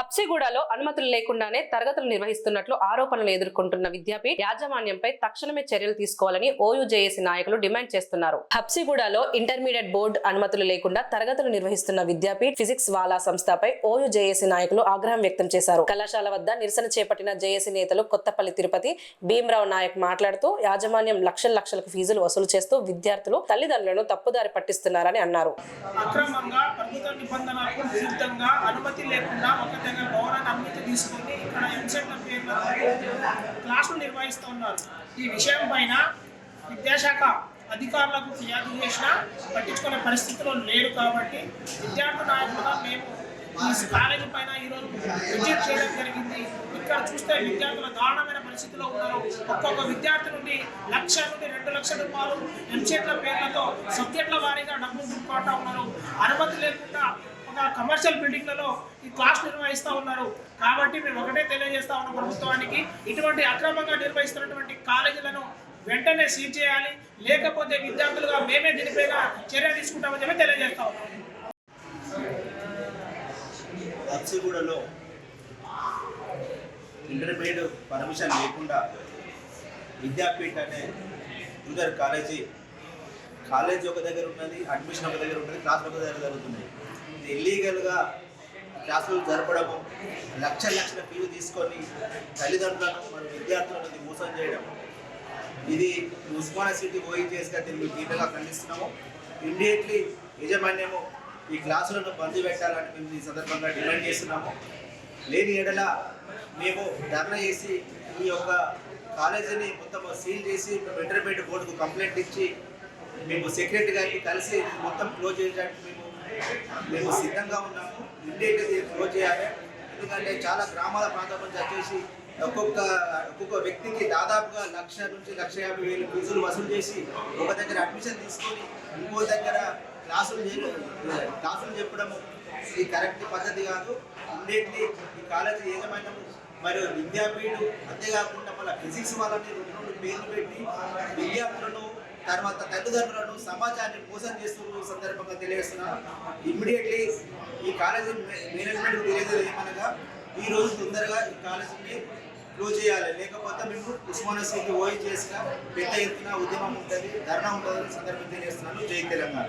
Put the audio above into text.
హబ్సిగూడలో అనుమతులు లేకుండానే తరగతులు నిర్వహిస్తున్నట్లు ఆరోపణలు ఎదుర్కొంటున్న విద్యాపీఠ యాజమాన్యంపై తక్షణమే చర్యలు తీసుకోవాలని ఓయూజేఏసీ నాయకులు డిమాండ్ చేస్తున్నారు. హబ్సిగూడలో ఇంటర్మీడియట్ బోర్డు అనుమతులు లేకుండా తరగతులు నిర్వహిస్తున్న విద్యాపీఠ ఫిజిక్స్ వాలా సంస్థపై ఓయూ జేఏసీ నాయకులు ఆగ్రహం వ్యక్తం చేశారు. కళాశాల వద్ద నిరసన చేపట్టిన జేఏసీ నేతలు కొత్తపల్లి తిరుపతి భీమరావు నాయక్ మాట్లాడుతూ యాజమాన్యం లక్షల లక్షలకు ఫీజులు వసూలు చేస్తూ విద్యార్థులు తల్లిదండ్రులను తప్పుదారి పట్టిస్తున్నారని అన్నారు. అక్రమంగా ప్రభుత్వ నిబంధనలకు విరుద్ధంగా అనుమతి లేకుండా ఒక విధంగా భవనాన్ని అనుమతి తీసుకుని ఇక్కడ ఎంసెట్ల పేర్లతో క్లాసులు నిర్వహిస్తూ ఉన్నారు. ఈ విషయం పైన విద్యాశాఖ అధికారులకు ఫిర్యాదు చేసినా పట్టించుకునే పరిస్థితిలో లేరు కాబట్టి విద్యార్థి నాయకులుగా మేము ఈ కాలేజీ పైన ఈరోజు విజిట్ చేయడం జరిగింది. ఇక్కడ చూస్తే విద్యార్థుల దారుణమైన పరిస్థితిలో ఉన్నారు. ఒక్కొక్క విద్యార్థి నుండి లక్ష నుండి రెండు లక్షల రూపాయలు ఎంసెట్ల పేర్లతో సబ్జెక్టుల వారీగా డబ్బులు దుక్కుంటా ఉన్నారు. అనుమతి లేకుండా కమర్షియల్ బిల్డింగ్లలో ఈ క్లాస్ నిర్వహిస్తూ ఉన్నారు. కాబట్టి మేము ఒకటే తెలియజేస్తా ఉన్నాం ప్రభుత్వానికి. ఇటువంటి అక్రమంగా నిర్వహిస్తున్నటువంటి కాలేజీలను వెంటనే సీజ్ చేయాలి. లేకపోతే విద్యార్థులుగా మేమే దీనిపైన చర్య తీసుకుంటామని చెప్పి తెలియజేస్తా ఉన్నాం. అప్సిగూడలో ఇంటర్మీడియట్ పర్మిషన్ లేకుండా విద్యాపీఠ్ అనే జూనియర్ కాలేజీ కాలేజీ ఒక దగ్గర ఉన్నది అడ్మిషన్ ఒక దగ్గర ఉంటుంది క్లాస్ ఒక దగ్గర జరుగుతుంది. ఇల్లీగల్గా క్లాసులు జరపడము. లక్ష లక్షల ఫీజు తీసుకొని తల్లిదండ్రులను మన విద్యార్థులను మోసం చేయడం. ఇది ఉస్మానియా సిటీ ఓఈజీఎస్గా దీన్ని తీవ్రంగా ఖండిస్తున్నాము. ఇమ్మీడియట్లీ యజమాన్యము ఈ క్లాసులను బంద్ పెట్టాలని మేము ఈ సందర్భంగా డిమాండ్ చేస్తున్నాము. లేని ఎడల మేము ధర్నా చేసి ఈ యొక్క కాలేజీని మొత్తం సీల్ చేసి మేము ఇంటర్మీడియట్ బోర్డుకు కంప్లైంట్ ఇచ్చి మేము సెక్రటరీ గారికి కలిసి మొత్తం క్లోజ్ చేయడానికి మేము మేము సిద్ధంగా ఉన్నాము. ఇమ్మీడియట్గా క్లోజ్ చేయాలి. ఎందుకంటే చాలా గ్రామాల ప్రాంతం నుంచి వచ్చేసి ఒక్కొక్క ఒక్కొక్క వ్యక్తికి దాదాపుగా లక్ష నుంచి లక్ష యాభై వేలు ఫీజులు వసూలు చేసి ఒక దగ్గర అడ్మిషన్ తీసుకొని ఇంకో దగ్గర క్లాసులు చే- క్లాసులు చెప్పడము ఇది కరెక్ట్ పద్ధతి కాదు. ఇమ్మీడియట్లీ ఈ కాలేజీ యాజమాన్యము మరియు విద్యాపీఠం అంతేకాకుండా మళ్ళీ ఫిజిక్స్ వాళ్ళని రెండు రెండు పేర్లు పెట్టి విద్యార్థులను తర్వాత తల్లిదండ్రులను సమాజాన్ని మోసం చేస్తున్న సందర్భంగా తెలియజేస్తున్నాను ఇమ్మీడియట్లీ ఈ కాలేజీ మేనేజ్మెంట్ తెలియజేది ఏమనగా ఈ రోజు తొందరగా ఈ కాలేజీని క్లోజ్ చేయాలి. లేకపోతే మేము ఉస్మానియా సిటీ ఓయి చేసిన పెద్ద ఎత్తున ఉద్యమం ఉంటుంది ధర్నా ఉంటుందని సందర్భం తెలియజేస్తున్నాను. జై తెలంగాణ.